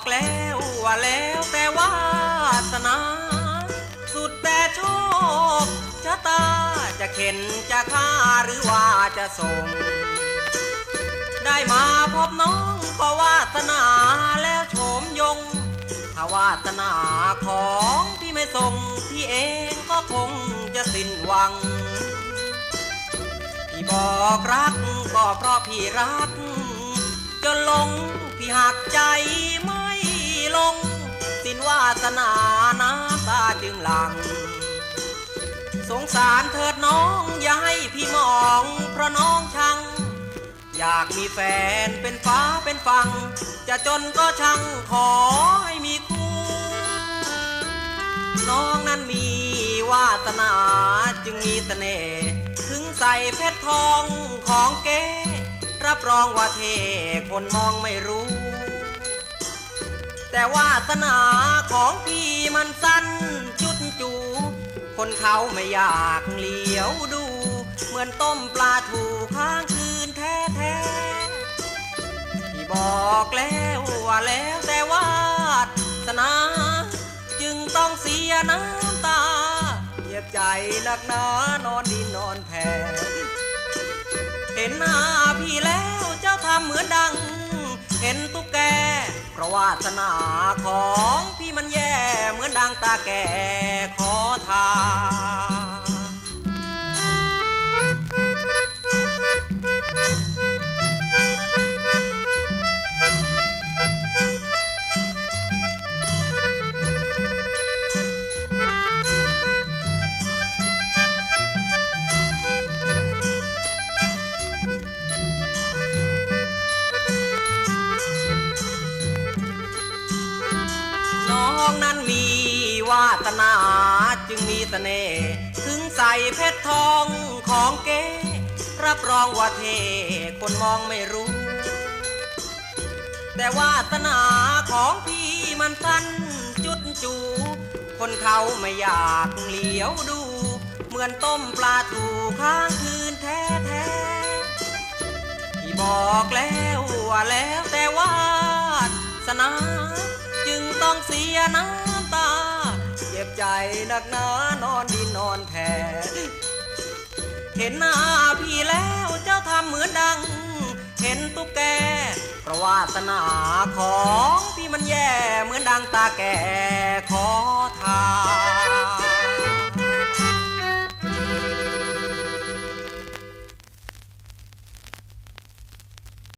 บอกแล้วว่าแล้วแต่วาสนา สุดแต่โชคชะตาจะเข็นจะฆ่าหรือว่าจะส่ง ได้มาพบน้องก็วาสนาแล้วโฉมยง ถ้าวาสนาของพี่ไม่ส่งพี่เองก็คงจะสิ้นหวัง พี่บอกรักก็เพราะพี่รักจนลงพี่หักใจม่ล ง สินวาสนาน้ำตาจึงหลัง สงสารเถิดน้องอย่าให้พี่มอง เพราะน้องชัง อยากมีแฟนเป็นฟ้าเป็นฟัง จะจนก็ช่างขอให้มีคู่ น้องนั้นมีวาสนาจึงมีเสน่ห์ถึงใส่เพชรทองของเก๋รับรองว่าเทคนมองไม่รู้ แต่วาสนาของพี่มันสั้นจุดจู คนเขาไม่อยากเหลียวดู เหมือนต้มปลาถูค้างคืนแท้แท้ๆพี่บอกแล้วว่าแล้วแต่วาสนา จึงต้องเสียน้ำตาเจ็บใจหนักหนานอนดินนอนแผ่เห็นหน้าพี่แล้วเจ้าทำเหมือนดัง เห็นตุ๊กแก ราะวาสนาของพี่มันแย่เหมือนดังตาแก่ขอทาน วาสนาจึงมีเสน่ห์ถึงใส่เพชรทองของเก๋รับรองว่าเทคนมองไม่รู้ แต่วาสนาของพี่มันสั้นจุดจู คนเขาไม่อยากเหลียวดู เหมือนต้มปลาถูค้างคืนแท้แท้ที่บอกแล้วว่าแล้วแต่วาสนา จึงต้องเสียน้ำ นักหนานอนดินนอนแผ่เห็นหน้าพี่แล้วเจ้าทำเหมือนดัง เห็นตุ๊กแกเพราะวาสนาของพี่มันแย่เหมือนดังตาแก่ขอทาน